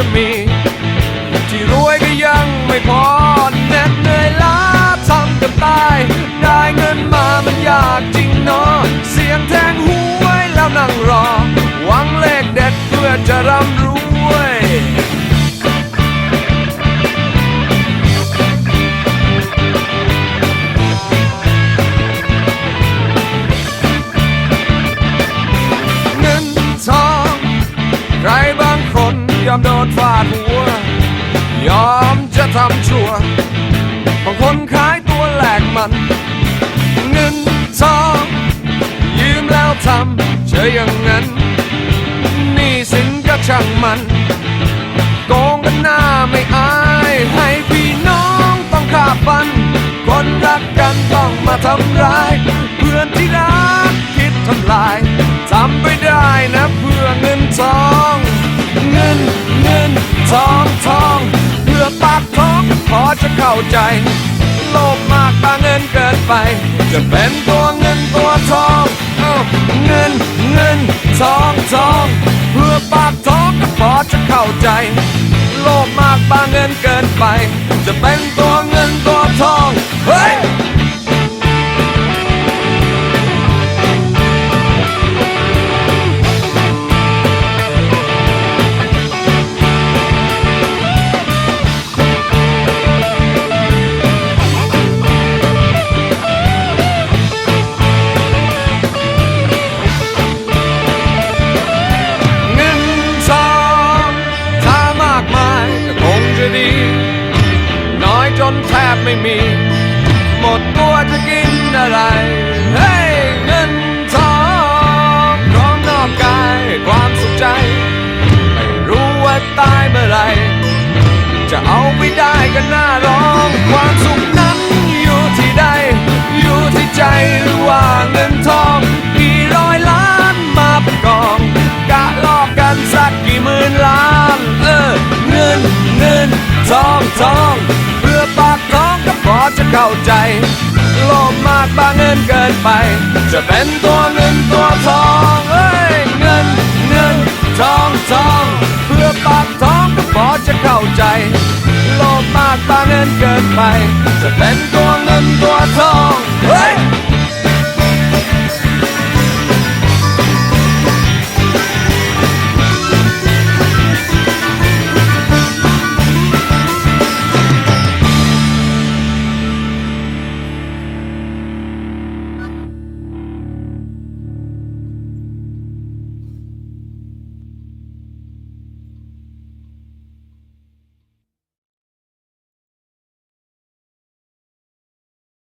จะมี ที่รวยก็ยังไม่พอแน็ดเหนื่อยล้าทำกับตาย ได้เงินมามันยากจริงเนาะเสียงแทงหวยแล้วนั่งรอ หวังเลขเด็ดเพื่อจะร่ำ โดนฟาดหัว ยอมจะทำชั่วบางคนขายตัวแหลกมัน เงินทองยืมแล้วทำเฉยอย่างนั้น นี่สินก็ช่างมันโกงกันหน้าไม่อาย ให้พี่น้องต้องขาฟัน คนรักกันต้องมาทำร้าย เพื่อนที่รักคิดทำลายทำไปได้นะเพื่อเงินทอง ทองทองเพื่อปากท้องพอจะเข้าใจ โลภมากตางเงินเกินไป จะเป็นตัวเงินตัวทองเอ้าเงินเงินทองทองเพื่อปากท้องพอจะเข้าใจ โลภมากตางเงินเกินไป จะเป็นตัวเงินตัว แทบไม่มี หมดตัวจะกินอะไร เฮ้ย เข้าใจ โลภมากบางเงินเกินไป จะเป็นตัวเงินตัวทองเอ้ยเงินเงินทองทองเพื่อปากท้องก็พอจะเข้าใจ โลภมากบางเงินเกินไป จะเป็น